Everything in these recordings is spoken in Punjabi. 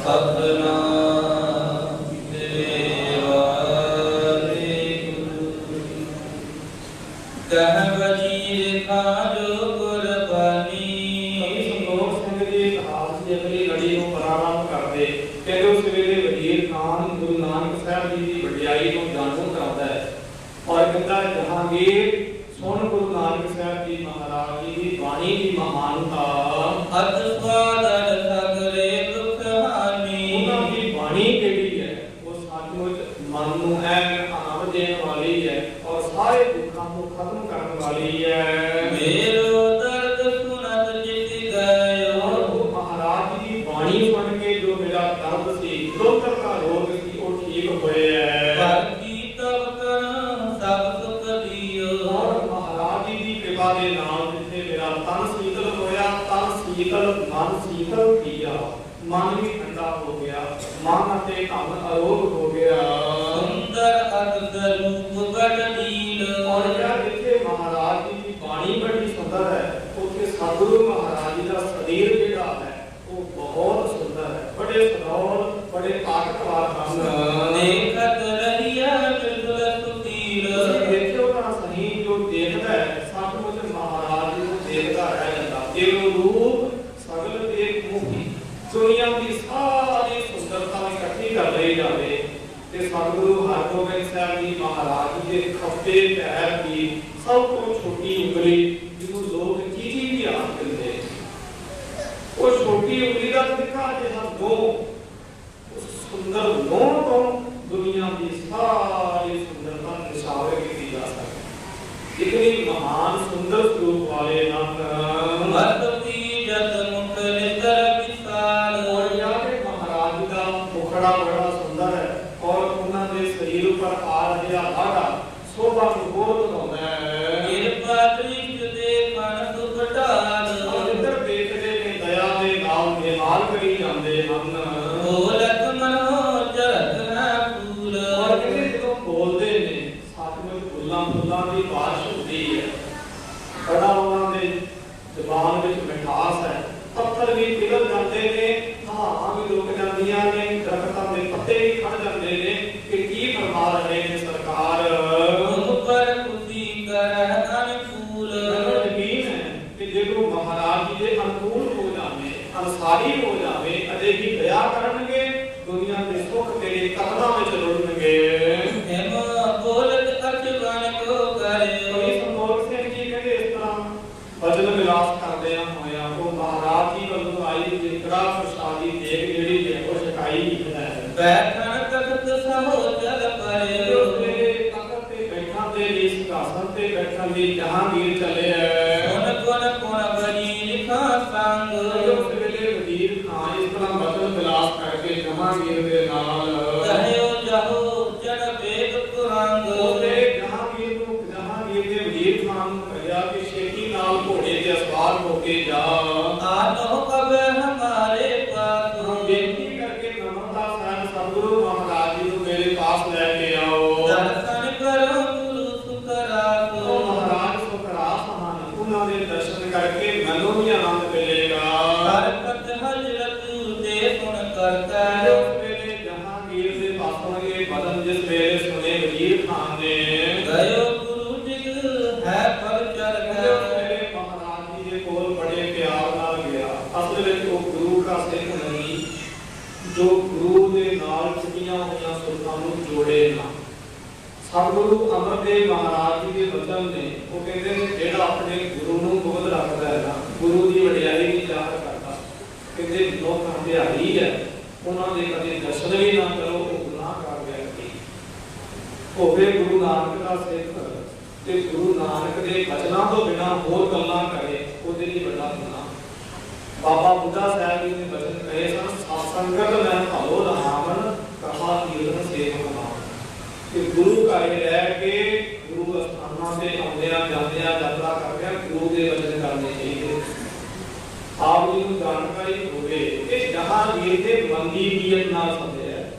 ਸਤਨਾਮ منتر کیا مانوی ٹھنڈا ہو گیا مانتے کامن اروگ ہو گیا اندر اندر مکبٹ ਸਭ ਤੋਂ ਛੋਟੀ ਉਂਗਲੀ ਜਿਹਨੂੰ ਲੋਕ ਚੀਜੀ ਵੀ ਆਖ ਦਿੰਦੇ ਉਹ ਛੋਟੀ ਉਂਗਲੀ ਦਾ ਦਿਖਾ ਜਿਹਾ ਦੋ ਉਸ ਸੁੰਦਰ ਨੋਂ ਤੋਂ ਦੁਨੀਆ ਦੀ ਸਾਰੀ ਸੁੰਦਰਤਾ ਨਿਸ਼ਾਵਰ ਕੀਤੀ ਜਾ ਸਕਦੀ ਇਤਨੀ ਮਹਾਨ ਸੁੰਦਰ ਸਰੂਪ ਵਾਲੇ ਨਾਮ ਮਰਤੀ خاص ہے۔ پتھر بھی پگھل جاتے نے ہوا بھی رک جاندیاں نے درختاں دے پتے بھی کھڑ جاندے نے کہ کی فرما رہے ہیں سرکار؟ پر کتی کر پھول۔ نبی ہے کہ جے کو مہاراج جی دے انکول ہو جاوے انصاری ہو جاوے اجے ہی دیا کرن گے دنیا دے سکھ تیرے قدماں وچ رولن گے ਵਿਲਾਸ ਕਰਕੇ ਜਹਾਂਗੀਰ ਦੇ ਨਾਲ ਕਹਿਓ ਜਾਹੋ ਜਨ ਵੇਦ ਕੁਰੰਗ ਉਹਨੇ ਜਹਾਂਗੀਰ ਨੂੰ ਜਹਾਂਗੀਰ ਦੇ ਵਜ਼ੀਰ ਖਾਨ ਨੂੰ ਕਿਹਾ ਕਿ ਛੇਤੀ ਨਾਲ ਘੋੜੇ ਤੇ ਸਵਾਰ ਹੋ ਕੇ ਜਾ ਸਤਿਗੁਰੂ ਅਮਰਦੇਵ ਮਹਾਰਾਜ ਜੀ ਦੇ ਵਚਨ ਨੇ, ਉਹ ਕਹਿੰਦੇ ਨੇ, ਜਿਹੜਾ ਆਪਣੇ ਗੁਰੂ ਨੂੰ ਬੁਗਦ ਰੱਖਦਾ ਹੈ ਨਾ, ਗੁਰੂ ਦੀ ਵਡਿਆਈ ਨਹੀਂ ਜ਼ਾਹਰ ਕਰਦਾ। ਕਹਿੰਦੇ ਲੋਕ ਹੰਧਿਆਈ ਹੈ, ਉਹਨਾਂ ਦੇ ਕਦੇ ਦਰਸ਼ਨ ਵੀ ਨਾ ਕਰੋ, ਉਹ ਗੁਨਾਹ ਕਰ ਵਿਅਕਤੀ ਹੋਵੇ ਗੁਰੂ ਨਾਨਕ ਦਾ ਸਿੱਖ ਤੇ ਗੁਰੂ ਨਾਨਕ ਦੇ ਬਚਨਾਂ ਤੋਂ ਬਿਨਾ ਹੋਰ ਗੱਲਾਂ ਕਰੇ, ਉਹਦੇ ਲਈ ਵੱਡਾ ਗੁਨਾਹ। ਬਾਬਾ ਬੁੱਢਾ ਸਾਹਿਬ ਜੀ ਨੇ ਬਚਨ ਕਹੇ ਸਨ ਸਤਸੰਗਤ ਮੈਂ ਭਾਲੋ ਰਹਾਵਨ ਕਹਾ ਕੀਰਤਨ ਸੇਵਕ کہ گرو کا یہ ہے کہ گرو ہاں سے آدھے آ جاتے آ جاترا کرتے ہیں، گرو کے وجہ کرنے چاہیے آپ جی جانکاری ہوئے کہ جہاں یہ تھے، بندی کی اتنا سمجھے ہے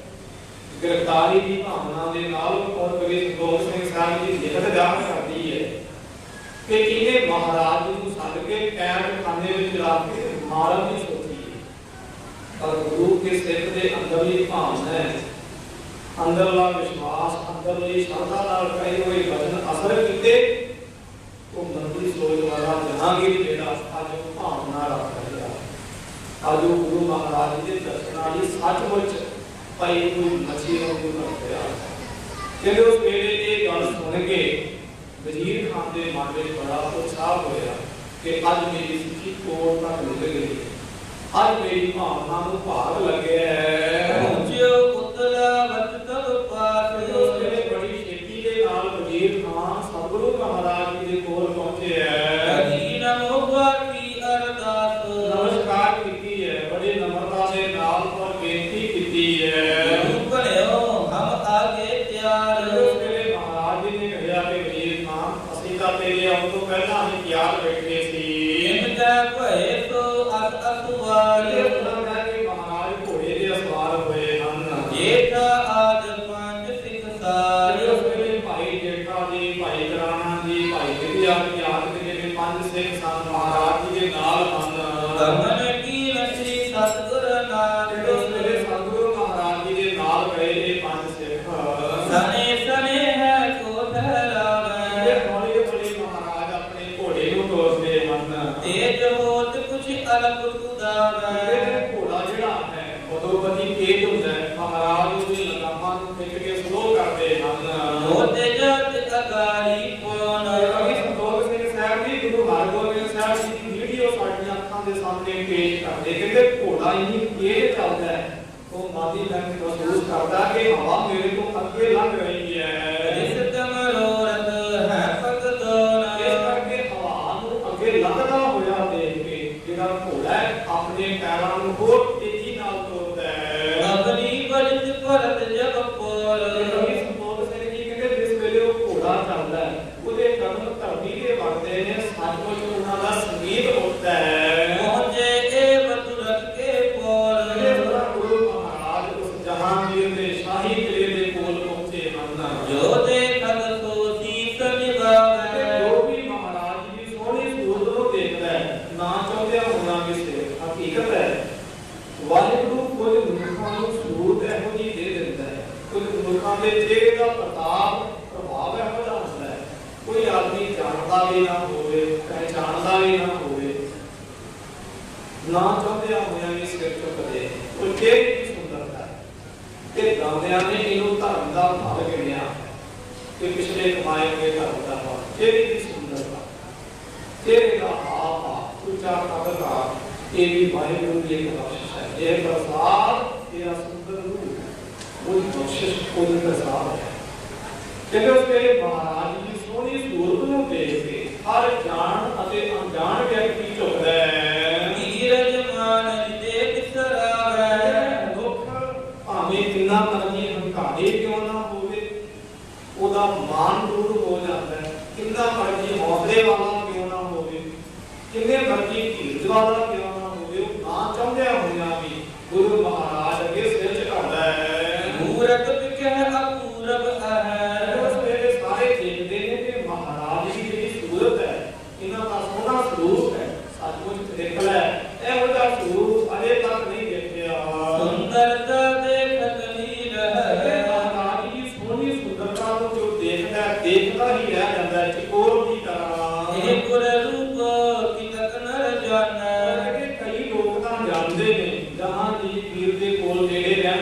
گرفتاری کی پاہنا دے نال اور پولیس دوست میں ساری کی نکت جان کرتی ہے۔ کہ انہیں مہاراج کو سال کے قید کھانے میں جلا کے مارن کی سوچی ہے۔ اور گروہ کے سر کے اندر یہ پاہنا ہے۔ ਅੰਦਰਲਾ ਵਿਸ਼ਵਾਸ, ਅੰਦਰਲੀ ਸ਼ਰਧਾ ਨਾਲ ਕਹੇ ਹੋਏ ਵਚਨ ਅਸਰ ਕੀਤੇ, ਉਹ ਮੰਦਰੀ ਸੋਚ ਵਾਲਾ ਜਹਾਂਗੀਰ ਜਿਹੜਾ ਅੱਜ ਭਾਵਨਾ ਰੱਖ ਰਿਹਾ। ਅੱਜ ਉਹ ਗੁਰੂ ਮਹਾਰਾਜ ਦੇ ਦਰਸ਼ਨਾਂ ਦੀ ਸੱਚਮੁੱਚ ਪਈ ਨੂੰ ਮਚੀ ਨੂੰ ਰੱਖ ਰਿਹਾ ਜਦੋਂ ਉਸ ਵੇਲੇ ਇਹ ਗੱਲ ਸੁਣ ਕੇ ਵਜ਼ੀਰ ਖਾਨ ਦੇ ਮਨ ਵਿੱਚ ਬੜਾ ਉਤਸ਼ਾਹ ਹੋਇਆ ਕਿ ਅੱਜ ਮੇਰੀ ਸਿੱਖੀ ਕੋਰ ਤੱਕ ਨਿਕਲ ਗਈ। ਅੱਜ ਮੇਰੀ ਭਾਵਨਾ ਨੂੰ ਭਾਗ ਲੱਗਿਆ ਹੈ। মহারাজ وده جاي مع بعض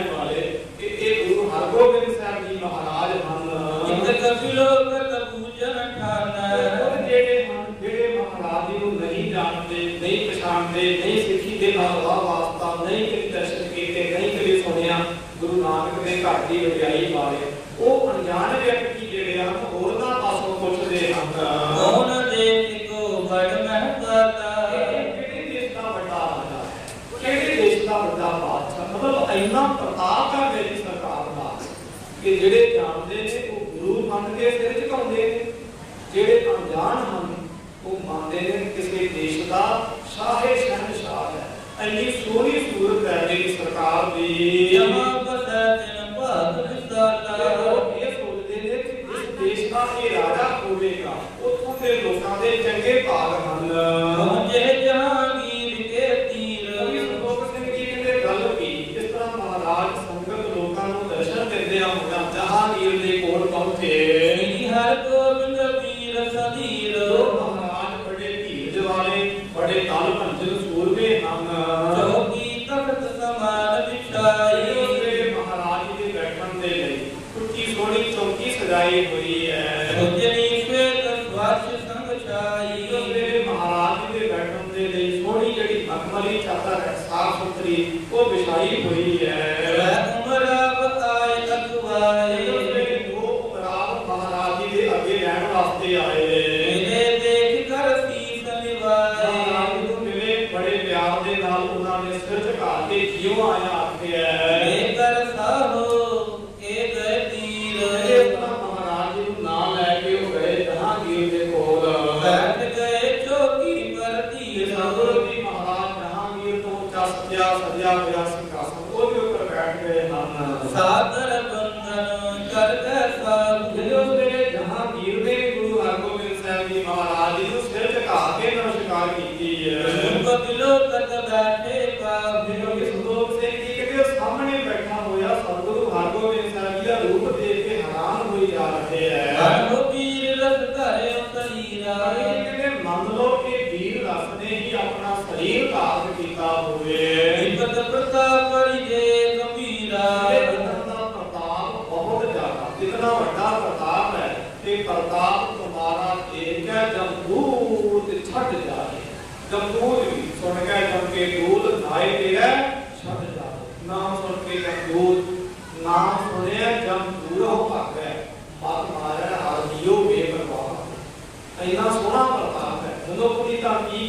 والے کہ یہ گرو ہرگوبند صاحب جی مہاراج ہیں ਵਾਸਤੇ ਆਏ ਮੇਰੇ ਦੇਖ ਕਰ ਤੀਸ ਨਿਵਾਏ। ਸਤਿਨਾਮ ਨੂੰ ਮਿਲੇ ਬੜੇ ਪਿਆਰ ਦੇ ਨਾਲ ਉਹਨਾਂ ਨੇ ਸਿਰ ਝੁਕਾ ਕੇ ਜਿਉਂ ਆਇਆ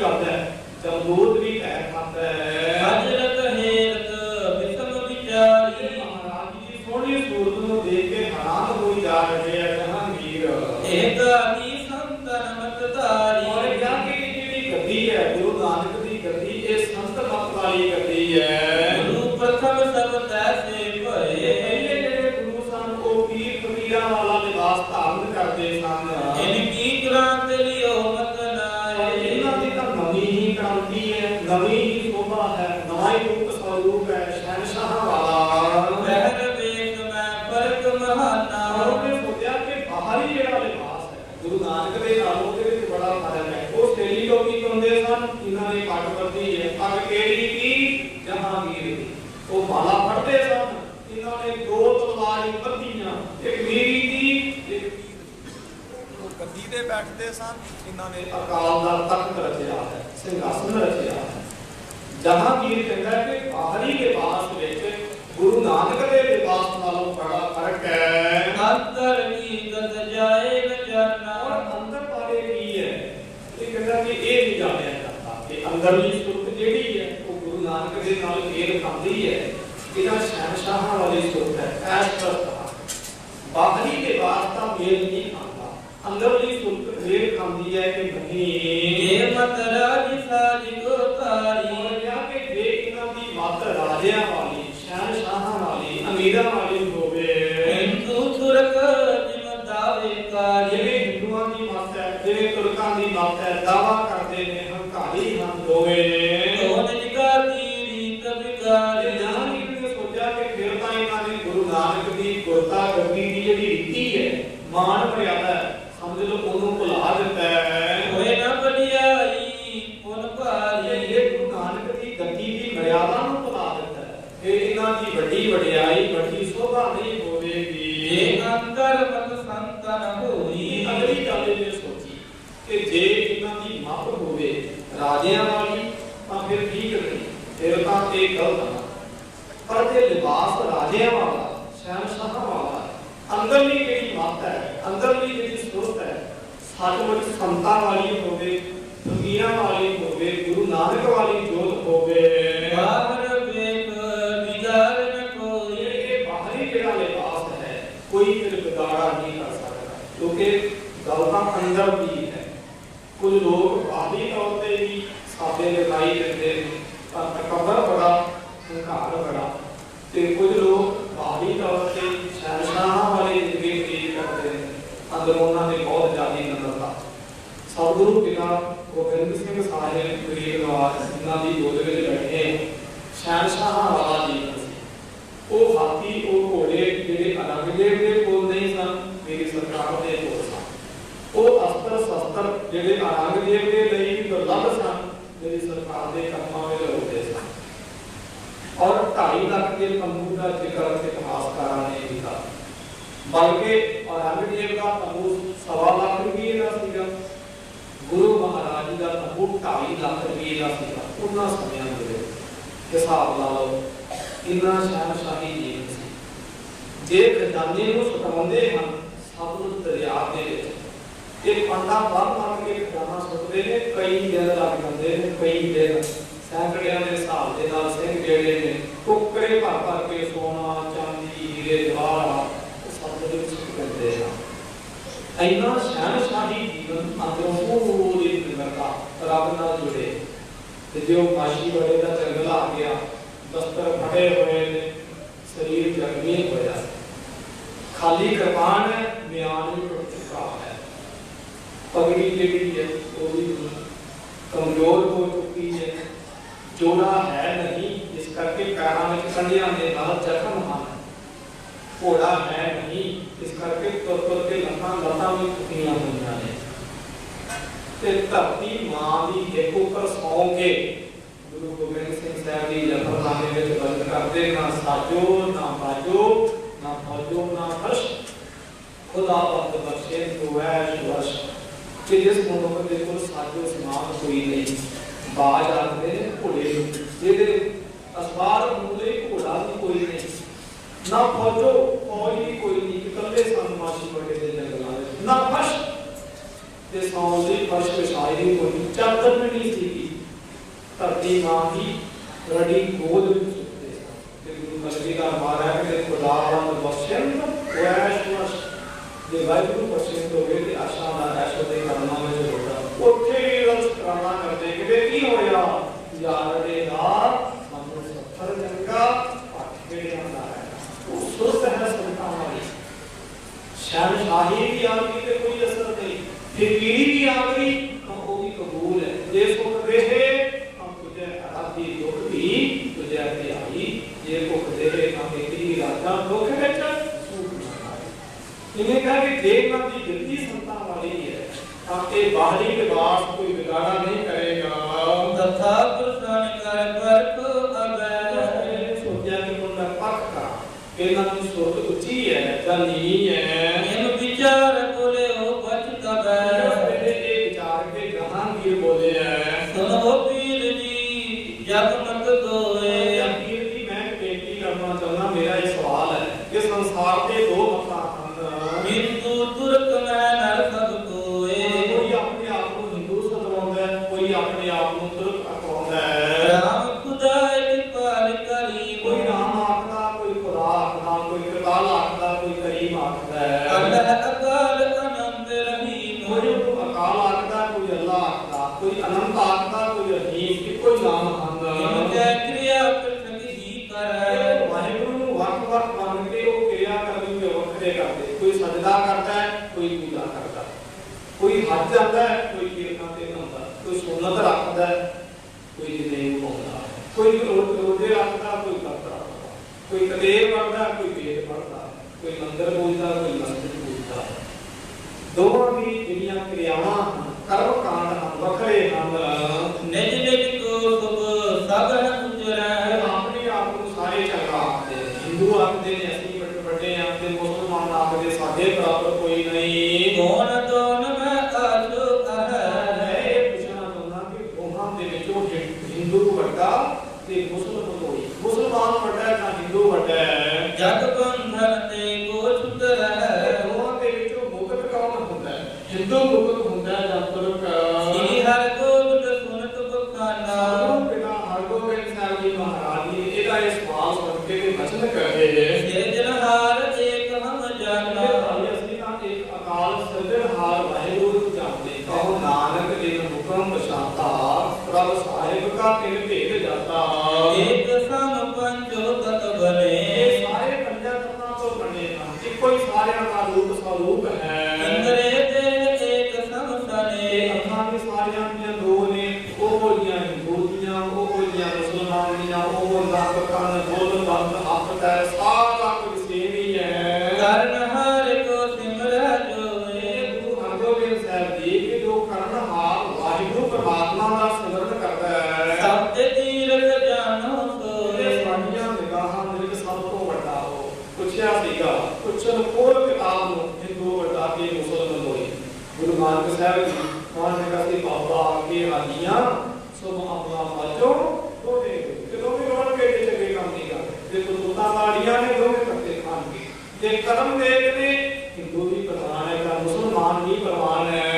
کرتا ہے کمزور ਅੰਦਰਲੀ ਸੁਰਤ ਜਿਹੜੀ ਹੈ, ਉਹ ਗੁਰੂ ਨਾਨਕ ਦੇ ਨਾਲ ਮੇਲ ਖਾਂਦੀ ਹੈ, ਇਹਦਾ ਸ਼ਹਿਨशाह ਵਾਲੀ ਸੁਰਤ ਹੈ, ਐਸ ਤਰ੍ਹਾਂ ਬਾਹਰੀ ਦੇ ਬਾਹਰ ਤਾਂ ਮੇਲ ਨਹੀਂ ਖਾਂਦਾ। ਅੰਦਰਲੀ ਸੁਰਤ ਮੇਲ ਖਾਂਦੀ ਹੈ ਕਿ ਨਹੀਂ ਮਾਧਿਅਮ ਵਾਲਾ ਸਹਿਮਸ਼ਾਹ ਵਾਲਾ ਅੰਦਰਲੀ ਜਿਹੜੀ ਮਤ ਹੈ, ਅੰਦਰਲੀ ਜਿਹੜੀ ਸੋਚ ਹੈ ਸਤਿਗੁਰ ਸੰਤਾਂ ਵਾਲੀ ਹੋਵੇ ਫਕੀਰਾਂ ਵਾਲੀ ਹੋਵੇ, ਗੁਰੂ ਨਾਨਕ ਵਾਲੀ ਜੋਤ ਹੋਵੇ। ਬਾਹਰ ਵੇਖ ਵਿਚਾਰ ਨ ਕੋਈ ਇਹ ਬਾਹਰੀ ਜਿਹੜਾ ਲਿਬਾਸ ਹੈ, ਕੋਈ ਫਿਰ ਵਿਗਾੜਾ ਨਹੀਂ ਕਰ ਸਕਦਾ, ਕਿਉਂਕਿ ਗੱਲ ਤਾਂ ਅੰਦਰ ਦੀ ਹੈ। ਕੁਝ ਲੋਕ ਬਾਹਰੀ ਤੌਰ ਤੇ ਵੀ ਸਾਡੇ ਲਗਾਈ ਦਿੰਦੇ ਨੇ, ਪਰ ਤਕਬਰ ਬੜਾ, ਹੰਕਾਰ ਬੜਾ, ਤੇ ਕੁਝ ਲੋਕ ਮਾਲੀ ਤੌਰ ਤੇ ਸੰਸਥਾਵਾਂ ਵਾਲੇ ਜਿਵੇਂ ਕੀ ਕਰਦੇ ਨੇ ਅੰਦਰ ਉਹਨਾਂ ਨੇ ਬਹੁਤ ਜ਼ਿਆਦਾ ਨੰਦਤਾ। ਸਤਿਗੁਰੂ ਪਿਤਾ ਗੋਬਿੰਦ ਸਿੰਘ ਸਾਹਿਬ ਗਰੀਬਵਾਰ ਸਿੰਘਾਂ ਦੀ ਗੋਦ ਵਿੱਚ ਬੈਠੇ ਸੰਸਥਾਵਾਂ ਵਾਲਾ ਜੀਵਨ ਸੀ। ਉਹ ਹਾਥੀ, ਉਹ ਘੋੜੇ ਜਿਹੜੇ ਅਨੰਦੇਵ ਦੇ ਕੋਲ ਨਹੀਂ ਸਨ, ਮੇਰੀ ਸਰਕਾਰ ਦੇ ਕੋਲ ਸਨ। ਉਹ ਅਸਤਰ ਸ਼ਸਤਰ ਜਿਹੜੇ ਅਨੰਦੇਵ ਦੇ ਲਈ ਦੁਰਲੱਭ ਸਨ, ਮੇਰੀ ਸਰਕਾਰ ਦੇ ਕੰਮਾਂ ਵਿੱਚ ਹੁੰਦੇ ਸਨ। اور ڈھائی لاکھ کے تمبو کا ذکر اتحاس کارا نے کیا بلکہ اور ہمیں دیو کا تمبو سوا لاکھ روپیے کا سیگا گرو مہاراج کا تمبو ڈھائی لاکھ روپیے کا سیگا انہاں سمیا دے حساب لا لو انہاں شہر شاہی جی جے خزانے نو سٹاوندے ہن سب دریا دے ایک پنڈا باہر مار کے خزانہ سٹتے ہیں، کئی دن لگ جاندے ہیں، کئی دن ਸੈਂਕੜਿਆਂ ਦੇ ਹਿਸਾਬ ਦੇ ਨਾਲ ਸਿੰਘ ਜਿਹੜੇ ਨੇ ਟੁਕੜੇ ਭਰ ਭਰ ਕੇ ਸੋਨਾ ਚਾਂਦੀ ਹੀਰੇ ਜਵਾਹਰਾਤ ਉਹ ਸਤਲੁਜ ਵਿੱਚ ਸੁੱਟ ਦਿੰਦੇ ਹਨ ਇੰਨਾ ਸ਼ਾਨਸ਼ਾਹੀ ਜੀਵਨ ਅੰਦਰੋਂ ਪੂਰੀ ਨਿਰਭਰਤਾ ਰੱਬ ਨਾਲ ਜੁੜੇ ਤੇ ਜੋ ਕਾਸ਼ੀ ਬੜੇ ਦਾ ਜੰਗਲ ਆ ਗਿਆ ਦਸਤਰ ਫਟੇ ਹੋਏ ਨੇ ਸਰੀਰ ਜ਼ਖਮੀ ਹੋਇਆ ਖਾਲੀ ਕਿਰਪਾਨ ਹੈ ਮਿਆਨ ਵੀ ਟੁੱਟ ਚੁੱਕਾ ਹੈ ਪਗੜੀ ਜਿਹੜੀ ਹੈ ਉਹ ਵੀ ਕਮਜ਼ੋਰ ਹੋ ਚੁੱਕੀ ਹੈ ਜੋੜਾ ਹੈ ਨਹੀਂ, ਇਸ ਕਰਕੇ ਪੈਰਾਂ ਵਿੱਚ ਕੰਡਿਆਂ ਦੇ ਨਾਲ ਜ਼ਖਮ ਹਨ। ਘੋੜਾ ਹੈ ਨਹੀਂ, ਇਸ ਕਰਕੇ ਤੁਰ ਤੁਰ ਕੇ ਲੱਤਾਂ ਲੱਤਾਂ ਵੀ ਟੁੱਟੀਆਂ ਹੋਈਆਂ ਨੇ। ਤੇ ਧਰਤੀ ਮਾਂ ਦੀ ਹਿੱਕ ਉੱਪਰ ਸੌਂ ਕੇ ਗੁਰੂ ਗੋਬਿੰਦ ਸਿੰਘ ਸਾਹਿਬ ਜੀ ਜਫਰਨਾਮੇ ਵਿੱਚ ਬੰਦ ਕਰਦੇ ਨਾ ਸਾਜੋ, ਨਾ ਬਾਜੋ ਨਾ ਫੌਜੋ ਨਾ ਫਰਸ਼ ਖੁਦਾ ਵਕਤ ਬਖਸ਼ੇ ਤੂੰ ਐਸ਼ ਵਰਸ਼ ਕਿ ਜਿਸ ਮਨੁੱਖ ਦੇ ਕੋਲ ਸਾਜੋ ਸਮਾਨ ਕੋਈ ਨਹੀਂ। ਬਾਜ ਆਖਦੇ ਨੇ ਘੋੜੇ ਨੂੰ ਜਿਹਦੇ ਅਸਬਾਰ ਮੂਲੇ ਘੋੜਾ ਵੀ ਕੋਈ ਨਹੀਂ ਨਾ ਫੌਜੋ ਫੌਜ ਵੀ ਕੋਈ ਨਹੀਂ ਇਕੱਲੇ ਸਨ ਮਾਸ਼ੀ ਵਗੇ ਦੇ ਜੰਗਲਾਂ ਵਿੱਚ ਨਾ ਫਰਸ਼ ਤੇ ਸੌਣ ਲਈ ਫਰਸ਼ ਵਿਛਾਈ ਨਹੀਂ ਕੋਈ ਚਾਦਰ ਵੀ ਨਹੀਂ ਸੀਗੀ ਧਰਤੀ ਮਾਂ ਦੀ ਰੜੀ ਗੋਦ ਵਿੱਚ ਸੁੱਤੇ ਸਨ ਤੇ ਗੁਰੂ ਮਲਕੀ ਦਾ ਮਾਰਾ ਕਿ ਖੁਦਾ ਰੰਗ ਬਖਸ਼ਣ ਵੈਸ਼ ਵਸ਼ ਜੇ ਵਾਹਿਗੁਰੂ ਬਖਸ਼ਣ ਹੋਵੇ ਤੇ ਆਸ਼ਾ ਦਾ ਐਸ਼ੋ ਦੇ ਕਰਮਾਂ ਵਿੱਚ یا تو مرد ਕੋਈ ਰੋਜ਼ੇ ਰੱਖਦਾ ਕੋਈ ਰੱਖਦਾ ਕੋਈ ਕਲੇਰ ਪੜਦਾ ਕੋਈ ਵੇਦ ਪੜਦਾ ਕੋਈ ਮੰਦਰ ਪੂਜਦਾ ਕੋਈ ਮਸਜਿਦ ਪੂਜਦਾ। ਦੋਵਾਂ ਦੀ ਜਿਹੜੀਆਂ ਕਿਰਿਆਵਾਂ ਕਰਮ ਕਾਂਡ ਹਨ ਵੱਖਰੇ ਹਨ। ਨਿਜ ਨਿਜ ਕੋ ਸੁਭ ਸਗਨ ਉਜਰੈ ਆਪਣੇ ਆਪ ਨੂੰ ਸਾਰੇ ਚੰਗਾ ਆਖਦੇ। ਹਿੰਦੂ ਆਖਦੇ about the روڑ کے چکے کام دیکھو دوتا ماریاں نے دو میں کرتے کی دیکھنے ہندو بھی پروان ہے مسلمان بھی پروان ہے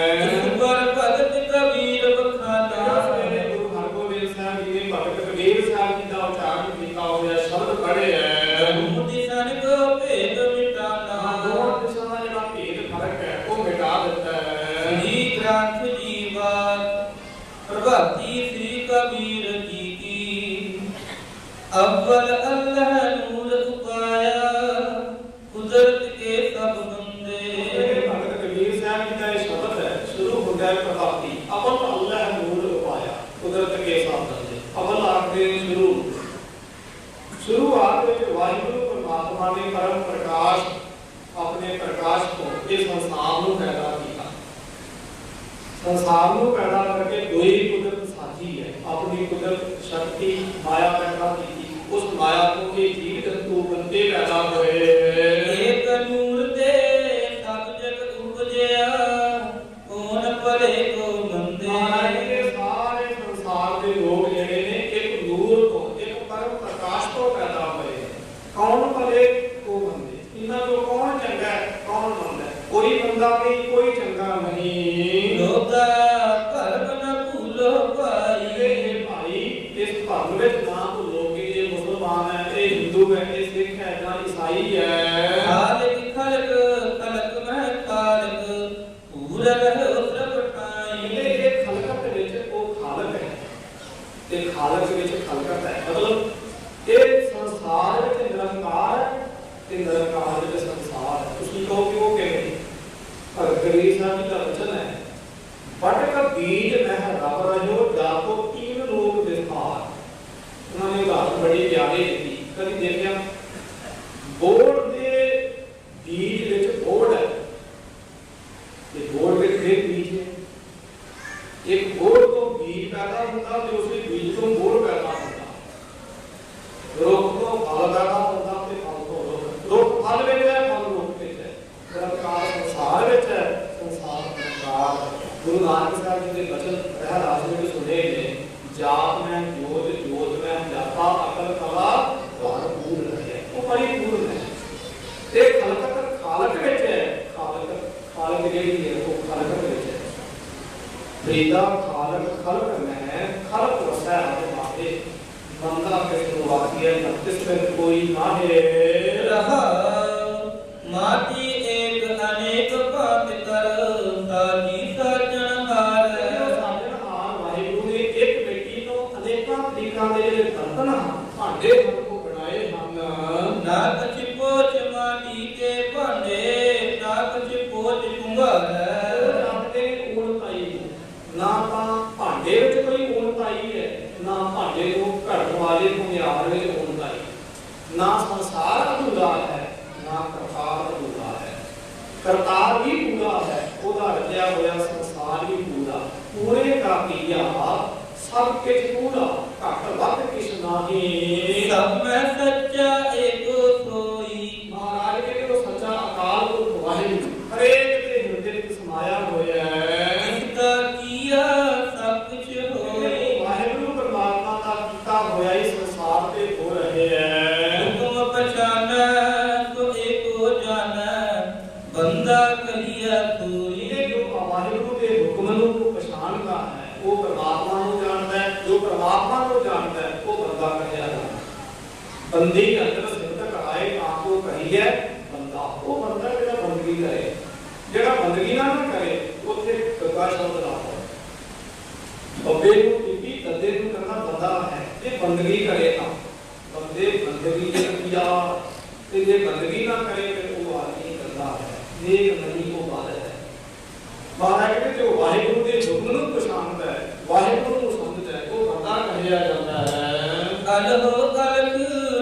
ਸ਼ੁਰੂ ਸ਼ੁਰੂਆਤ ਵਿੱਚ ਵਾਹਿਗੁਰੂ ਪਰਮਾਤਮਾ ਨੇ ਪਰਮ ਪ੍ਰਕਾਸ਼, ਆਪਣੇ ਪ੍ਰਕਾਸ਼ ਤੋਂ ਇਹ ਸੰਸਾਰ ਨੂੰ ਪੈਦਾ ਕੀਤਾ। ਸੰਸਾਰ ਨੂੰ ਪੈਦਾ ਕਰਕੇ ਦੋਈ ਕੁਦਰਤ ਸਾਥੀ ਹੈ। ਆਪਣੀ ਕੁਦਰਤ, ਸ਼ਕਤੀ, ਮਾਇਆ ਪੈਦਾ ਕੀਤੀ। ਉਸ ਮਾਇਆ ਤੋਂ ਇਹ ਜੀਵ ਜੰਤੂ ਬੰਦੇ ਪੈਦਾ ਹੋਏ। ਏਕ ਨੂਰ ਤੇ ਸਭ ਜਗ ਉਪਜਿਆ ਕੋਨ ਪਰੇ ਕੋ ਮਹਾਰਾਜ ਮੰਦੇ ਦੇ ਸਾਰੇ ਸੰਸਾਰ ਦੇ ਲੋਕ ਜਿਹੜੇ ਨੇ ਇੱਕ ਨੂਰ ਤੋਂ ਇੱਕ ਪਰਮ ਪ੍ਰਕਾਸ਼ ਤੋਂ ਪੈਦਾ ਹੋਏ ਨੇ। ਕੌਣ ਭਲੇ ਕੋ ਬੰਦੇ ਇਹਨਾਂ ਤੋਂ ਕੌਣ ਚੰਗਾ ਹੈ ਕੌਣ ਮੰਦਾ ਹੈ ਬੰਦਾ ਨਹੀਂ ਕੋਈ ਚੰਗਾ ਨਹੀਂ। ਲੋਕਾ ਭਰਮ ਨ ਭੂਲੋ ਭਾਈ। ਇਹ ਭਾਈ ਇਸ ਧਰਮ ਵਿੱਚ ਨਾ ਭੁੱਲੋ ਕਿ ਇਹ ਮੁਸਲਮਾਨ ਹੈ ਇਹ ਹਿੰਦੂ ਹੈ ਇਹ ਸਿੱਖ ਹੈ ਜਾਂ ਈਸਾਈ ਹੈ। گرو کوئی نہ ہے۔ ਭਾਂਡੇ ਵਿੱਚ ਕੋਈ ਊਣਤਾਈ ਹੈ, ਨਾ ਭਾਂਡੇ ਨੂੰ ਘੜਨ ਵਾਲੇ ਭੁਮਿਆਰ ਵਿੱਚ ਊਣਤਾਈ। ਨਾ ਸੰਸਾਰ ਅਧੂਰਾ ਹੈ, ਨਾ ਕਰਤਾਰ ਅਧੂਰਾ ਹੈ। ਕਰਤਾਰ ਵੀ ਪੂਰਾ ਹੈ, ਉਹਦਾ ਰਚਿਆ ਹੋਇਆ ਸੰਸਾਰ ਵੀ ਪੂਰਾ ਪੂਰੇ ਦਾ ਕੀਆ ਸਭ ਕੁਝ ਪੂਰਾ ਘੱਟ ਵੱਧ ਕਿਛ ਨਾਹੀ। ਸਭ ਮੈਂ ਸੱਚਾ بندی کے اندر جب تک آئے، آپ کو کہی ہے، بندہ وہ بندہ جب بندگی کرے۔ جب بندگی نہ کرے وہ پھر کرکا شبد نہ ہو اور بے کو کیونکہ بندے کو کرنا بندہ ہے، یہ بندگی کرے گا۔ بندے بندگی نے کیا یہ بندگی نہ کرے، پھر وہ آدمی کرنا ہے۔ یہ بندگی کو بادل ہے۔ مہارا کہتے ہیں جو واہ گرو کے جگن کو شانت ہے واہ گرو کو سمجھ ہے، وہ بندہ کہا جاتا ہے۔ الحمد